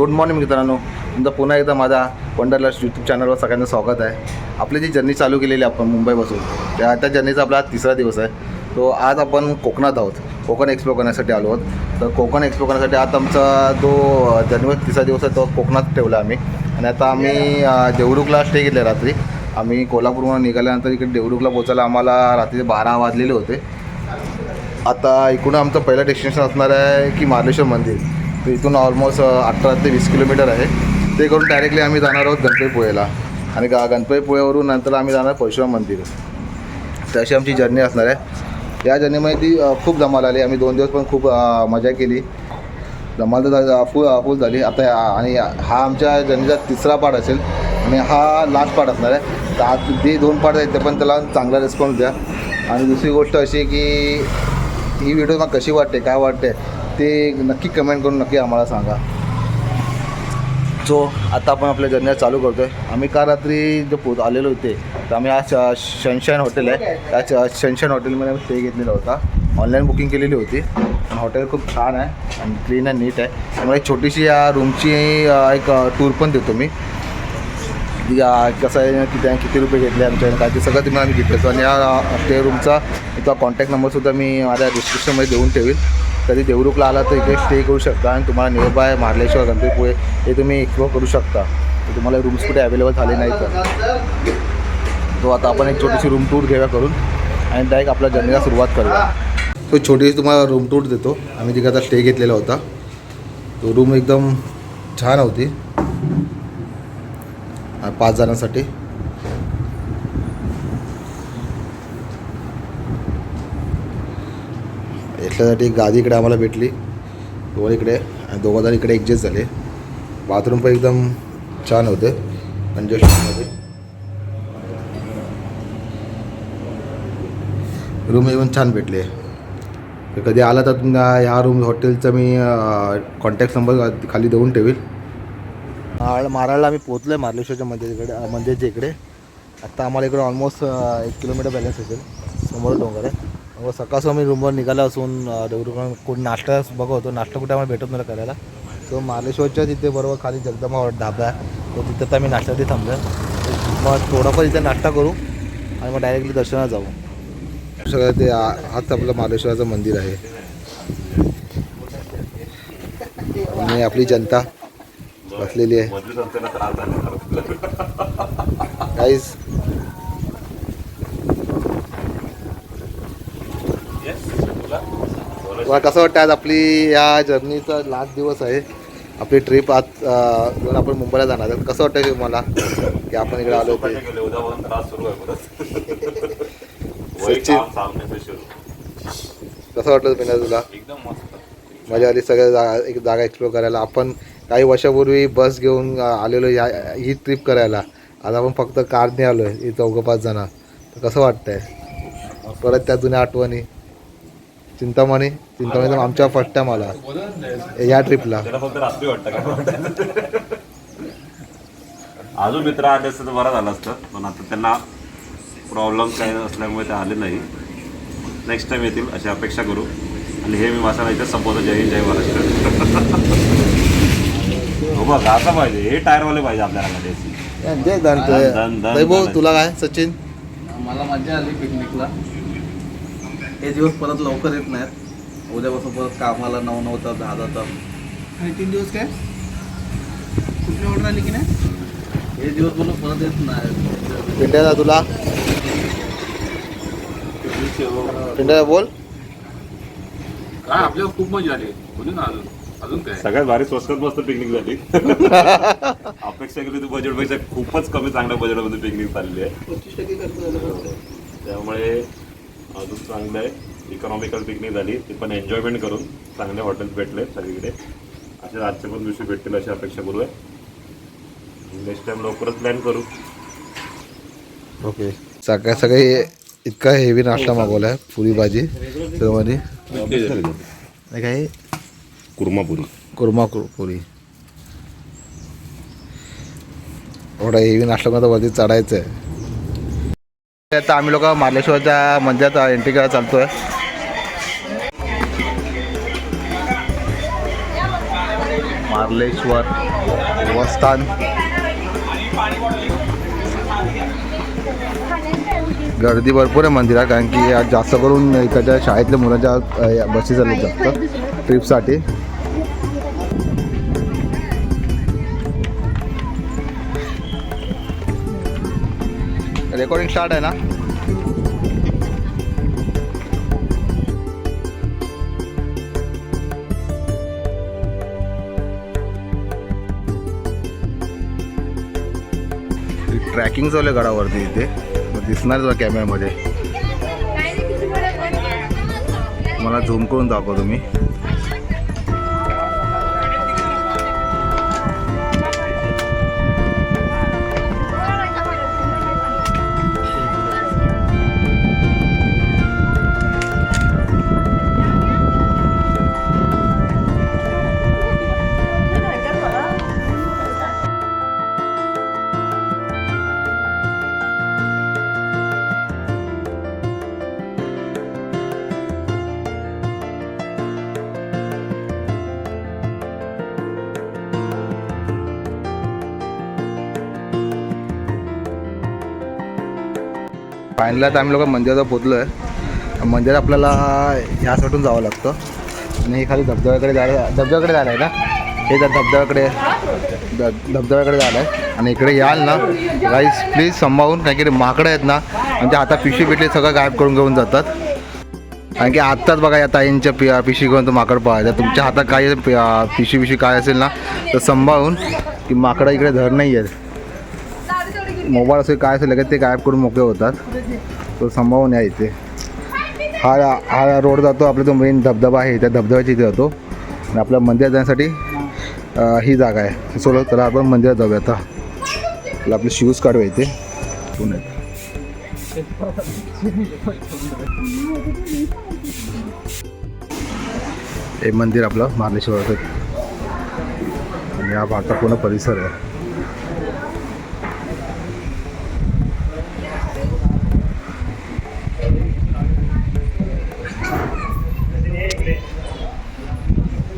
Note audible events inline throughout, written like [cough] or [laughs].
Good morning मित्रांनो. तुमचं पुन्हा एकदा माझा वंडरलस्ट यूट्यूब चॅनलवर सगळ्यांना स्वागत आहे. आपली जी जर्नी चालू केलेली आपण मुंबईपासून त्या त्या जर्नीचा आपला आज तिसरा दिवस आहे. तो आज आपण कोकणात आहोत. कोकण एक्सप्लोर करण्यासाठी आलो आहोत. तर कोकण एक्सप्लोर करण्यासाठी आज आमचा जो जर्नी तिसरा दिवस आहे तो कोकणात ठेवला आम्ही. आणि आता आम्ही देवरुखला स्टे घेतला रात्री. आम्ही कोल्हापूरवर निघाल्यानंतर इकडे देवरुखला पोचायला आम्हाला रात्री बारा वाजलेले होते. आता इकडून आमचं पहिलं डेस्टिनेशन असणार आहे की मार्लेश्वर मंदिर. तर इथून ऑलमोस्ट अठरा ते वीस किलोमीटर आहे. ते करून डायरेक्टली आम्ही जाणार आहोत गणपतीपुळेला. आणि गा गणपतीपुळेवरून नंतर आम्ही जाणार परशुराम मंदिर. तर अशी आमची जर्नी असणार आहे. या जर्नीमध्ये ती खूप धमाल आली. आम्ही दोन दिवस पण खूप मजा केली. धमाल तर फुल फुल झाली. आता आणि हा आमच्या जर्नीचा तिसरा पार्ट असेल. आणि हा लास्ट पार्ट असणार आहे. तर आज जे दोन पार्ट आहेत ते पण त्याला चांगला रिस्पॉन्स द्या. आणि दुसरी गोष्ट अशी की ही व्हिडिओ मला कशी वाटते काय वाटते? ते नक्की कमेंट करून नक्की आम्हाला सांगा. सो आता आपण आपल्या जर्नी चालू करतो आहे आम्ही काल रात्री जे पोच आलेलो होते. तर आम्ही आज शनशाईन हॉटेल आहे. त्या शनशाईन हॉटेलमध्ये आम्ही स्टे घेतलेला होता. ऑनलाईन बुकिंग केलेली होती. हॉटेल खूप छान आहे आणि क्लीन अँड नीट आहे. त्यामुळे एक छोटीशी या रूमची एक टूर पण देतो मी. कसं आहे किती किती रुपये घेतले आमच्या काय ते सगळं तुम्ही आम्ही घेतलं आणि या स्टे रूमचा इथं कॉन्टॅक्ट नंबरसुद्धा मी माझ्या डिस्क्रिप्शनमध्ये देऊन ठेवेल. कधी देवरुखला आला तर इकडे स्टे करू शकता आणि तुम्हाला नियरबाय महालेश्वर मार्लेश्वर गणपतीपुळे हे तुम्ही एक्सप्लोअर करू शकता. तर तुम्हाला रूम्स कुठे अवेलेबल झाले नाही तर तो आता आपण एक छोटीशी रूम टूर घेऊया करून आणि डायरेक्ट आपल्या जर्नीला सुरुवात करूया. तो छोटीशी तुम्हाला रूम टूर देतो. आम्ही तिकडे आता स्टे घेतलेला होता. तो रूम एकदम छान होती. पाच जणांसाठी. याच्यासाठी एक गादी इकडे आम्हाला भेटली. दोन इकडे आणि दोघं जण इकडे ॲडजस्ट झाले. बाथरूम पण एकदम छान होते. कंजेशनमध्ये रूम एकदम छान भेटले. तर कधी आला तर तुम्हाला ह्या रूम हॉटेलचा मी कॉन्टॅक्ट नंबर खाली देऊन ठेवील. माळ मारायला आम्ही पोचलो आहे मार्लेश्वरच्या मंदिराकडे अं, मंदिरच्या इकडे. आत्ता आम्हाला इकडे ऑलमोस्ट एक किलोमीटर बॅलन्स असेल. समोर डोंगर आहे. मग सकाळ आम्ही रूमवर निघालो असून देवरुखला कोण नाश्ता बघत होतो नाश्ता कुठे आम्हाला भेटत नव्हता करायला. सो मार्लेश्वरच्या तिथे बरोबर खाली जगदंबा हॉट ढाबा आहे. तो तिथं तर आम्ही नाश्त्यासाठी थांबलो मग थोडाफार इथे नाश्ता करू आणि मग डायरेक्टली दर्शनाला जाऊ. सगळं ते हाच आपलं मार्लेश्वराचं मंदिर आहे. आणि आपली जनता बसलेली आहे. काहीच मला कसं वाटतं आज आपली या जर्नीचा लास्ट दिवस आहे. आपली ट्रिप आज जर आपण मुंबईला जाणार आहे कसं वाटतं मला की आपण इकडे आलो [laughs] कसं वाटलं पिण्या तुला एकदम मस्त. मजा आली सगळ्या जागा एक जागा एक्सप्लोर करायला. आपण काही वर्षापूर्वी बस घेऊन आलेलो या ही ट्रिप करायला. आज आपण फक्त कारने आलो आहे ही चौघं पाच जण. तर कसं वाटतंय? परत त्या जुन्या आठवणी. चिंतामणी. चिंतामणी तर आमच्या फर्स्ट टाइम आला या ट्रिपला फक्त रात्री वाटतं का? अजून मित्र आले असते तर बरं झालं असतं. पण आता त्यांना प्रॉब्लेम काही असल्यामुळे ते आले नाही. नेक्स्ट टाइम येतील अशी अपेक्षा करू. आणि हे मी माझा इथे संपवतो. जय हिंद जय महाराष्ट्र. हो बघ असं पाहिजे. हे टायरवाले पाहिजे आपल्याला. तुला काय सचिन? मला मजा आली पिकनिकला हे दिवस परत लवकर येत नाहीत. उद्यापासून परत कामाला नऊ नऊ तास दहा दहा तास आणि तीन दिवस काय? कुठली ऑर्डर आली की नाही? हे दिवस बोलून परत येत नाही. पिंट्याला तुला? पिंट्या बोल. काय आपल्याला खूप मजा आली. बोलू ना अजून. अजून काय? सगळ्यात भारी स्वस्तात मस्त पिकनिक झाली. [laughs] अपेक्षा केली तू बजेटपेक्षा खूपच कमी चांगल्या बजेटमध्ये पिकनिक चालली आहे. त्यामुळे अजून चांगलं आहे. इकॉनॉमिकल पिकनिक झाली ती पण एन्जॉयमेंट करून चांगले हॉटेल्स भेटले सगळीकडे. असे आजचे पण दिवशी भेटतील अशी अपेक्षा करू आहे नेक्स्ट टाइम लवकरच प्लॅन करू. ओके सगळ्या सगळे इतका हेवी नाश्ता मागवला आहे पुरी भाजी नाही काय? कुर्मापुरी कुर्मा कुर पुरी. एवढा हेवी नाश्ता मला वरती चढायचं आहे आता आम्ही लोक मार्लेश्वरच्या मंदिरात एंट्री करायला चालतोय. मार्लेश्वर देवस्थान. गर्दी भरपूर आहे मंदिरात कारण की आज जास्त करून इकडच्या शाळेतल्या मुलांच्या बसेस आले जास्त ट्रिपसाठी. रेकॉर्डिंग स्टार्ट आहे ना? ट्रॅकिंग चालू आहे गडावरती इथे. मग दिसणार तुला कॅमेऱ्यामध्ये मला झूम करून दाखवतो मी फायनली आता आम्ही लोक मंदिरात पोचलो आहे मंदिर आपल्याला ह्या साठून जावं लागतं. आणि हे खाली धबधब्याकडे जायला धबधब्याकडे जायला आहे ना? हे जर धबधब्याकडे ध- धबधब्याकडे जायला आहे. आणि इकडे याल ना? राईस प्लीज सांभाळून कारण की माकडं आहेत ना? म्हणजे आता पिशवी भेटली सगळं गायब करून घेऊन जातात. कारण की आत्ताच बघा या ताईंच्या पि पिशी घेऊन तो माकड पाहायचा तुमच्या हातात काय पिशी पिशी काय असेल ना? तर सांभाळून की माकडं इकडे धर नाही आहेत मोबाईल असेल काय असेल लगेच ते गायब करून मोकळे होतात. तो संभावून या इथे. हा हा रोड जातो आपला जो मेन धबधबा आहे त्या धबधब्याच्या इथे जातो. आणि आपल्या मंदिरात जाण्यासाठी ही जागा आहे. सोलो तर आपण मंदिरात जाऊया आता आपलं आपले शूज काढूया इथे. पुण्यात हे मंदिर आपलं मार्लेश्वराचं आणि हा भारता पूर्ण परिसर आहे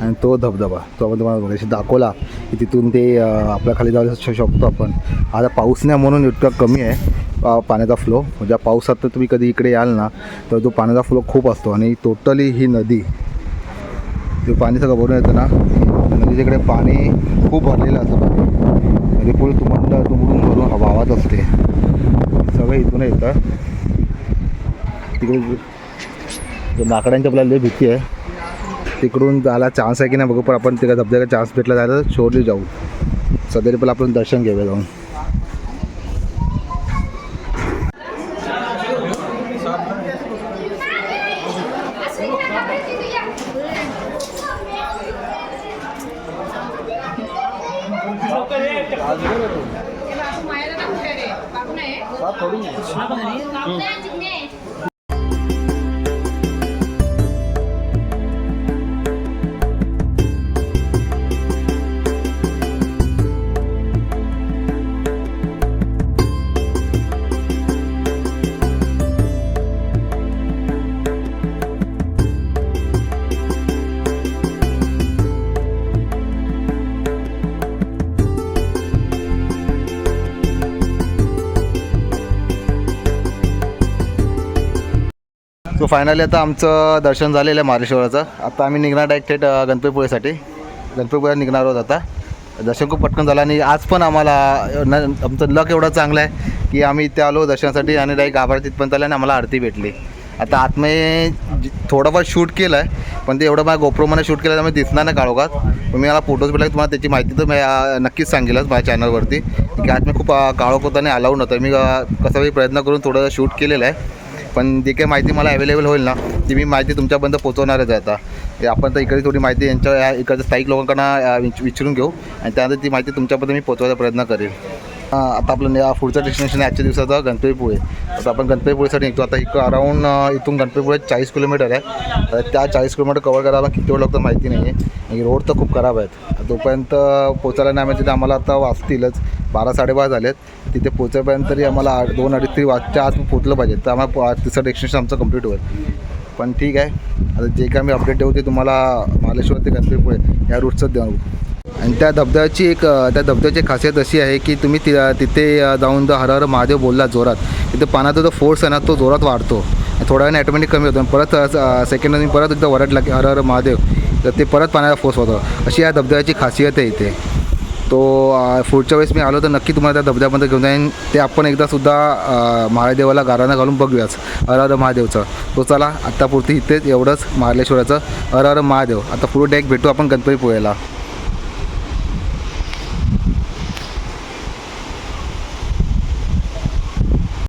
आणि तो धबधबा तो आपण तुम्हाला मगाशी दाखवला की तिथून ते आपल्या खाली जाऊ शकतो आपण. आता पाऊस नाही म्हणून इतका कमी आहे पाण्याचा फ्लो म्हणजे पावसात तर तुम्ही कधी इकडे याल ना तर तो पाण्याचा फ्लो खूप असतो. आणि टोटली ही नदी ते पाणी सगळं भरून येतं ना नदीच्या इकडे पाणी खूप भरलेलं असतं. पाणी म्हणजे पूर्ण तुम्हाला तुमडून भरून वाहत असते. सगळं इथून येतं. तिकडे ते माकडांची आपल्याला लई भीती आहे. तिकडून जायला चान्स आहे की नाही बघू पण आपण तिकडे धबधब्याला चान्स भेटला जायला शोरली जाऊ. सध्या पण आपण दर्शन घेऊया जाऊन. सो फायनली आता आमचं दर्शन झालेलं आहे मार्लेश्वराचं आता आम्ही निघणार डायरेक्ट थेट गणपतीपुळेसाठी. गणपतीपुळ्यात निघणार आहोत आता. दर्शन खूप पटकन झालं आणि आज पण आम्हाला न आमचं लक एवढं चांगलं आहे की आम्ही इथे आलो दर्शनासाठी आणि डायरेक्ट गाभाऱ्यात तिथपर्यंत आलं आणि आम्हाला आरती भेटली. आता आतमध्ये थोडंफार शूट केलं आहे पण ते एवढं माझ्या गोप्रोमध्ये शूट केलं त्यामुळे दिसणार नाही काळोखात. मी मला फोटोज भेटले तुम्हाला त्याची माहिती तर मी नक्कीच सांगेलच माझ्या चॅनलवरती की आज मी खूप काळोख होतं आणि अलाउड नव्हतं. मी कसा प्रयत्न करून थोडं शूट केलेलं आहे. पण जी काही माहिती मला अवेलेबल होईल ना ती मी माहिती तुमच्यापर्यंत पोहोचवणारच आहे आता. ते आपण तर इकडे थोडी माहिती यांच्या या इकडच्या स्थायिक लोकांकडून विच विचारून घेऊ. आणि त्यानंतर ती माहिती तुमच्यापर्यंत मी पोहोचवायचा प्रयत्न करेल. हां आता आपलं या पुढचं डेस्टिनेशन आजच्या दिवसाचं गणपतीपुळे. आता आपण गणपतीपुळेसाठी निघतो. आता इकडं अराऊंड इथून गणपतीपुळे चाळीस किलोमीटर आहे. तर त्या चाळीस किलोमीटर कवर करायला किती वेळ लागतं माहिती नाही आहे आणि रोड तर खूप खराब आहेत. तोपर्यंत पोचायला नाही म्हणजे आम्हाला आता वाचतीलच. बारा साडेबारा झालेत. तिथे पोहोचेपर्यंत तरी आम्हाला आठ- दोन अडीच तरी वाजच्या आत पोचलं पाहिजे. तर आम्हाला तिसरं डेस्टिनेशन आमचं कंप्लीट होईल. पण ठीक आहे. आता जे काय मी अपडेट देऊ ते तुम्हाला महालेश्वर ते गणपतीपुळे या रूटचं देऊ आणि त्या धबधब्याची एक त्या धबधब्याची खासियत अशी आहे की तुम्ही ति तिथे जाऊन जर हर हर महादेव बोलला जोरात तिथे पाण्याचा जो फोर्स आहे ना तो जोरात वाढतो. थोड्या वेळाने ॲटोमॅटिक कमी होतो. आणि परत सेकंड परत एकदा वरडला की हर हर महादेव तर ते परत पाण्याचा फोर्स होतो अशी या धबधब्याची खासियत आहे इथे. तो पुढच्या वेळेस मी आलो तर नक्की तुम्हाला त्या धबधब्यामध्ये घेऊन जाईन. ते आपण एकदा सुद्धा महादेवाला गाराणं घालून बघूयाच. हर हर महादेवचं. तो चला आत्तापुरती इथेच एवढंच महालेश्वराचं हर हर महादेव. आता पुढे डेक भेटू आपण गणपती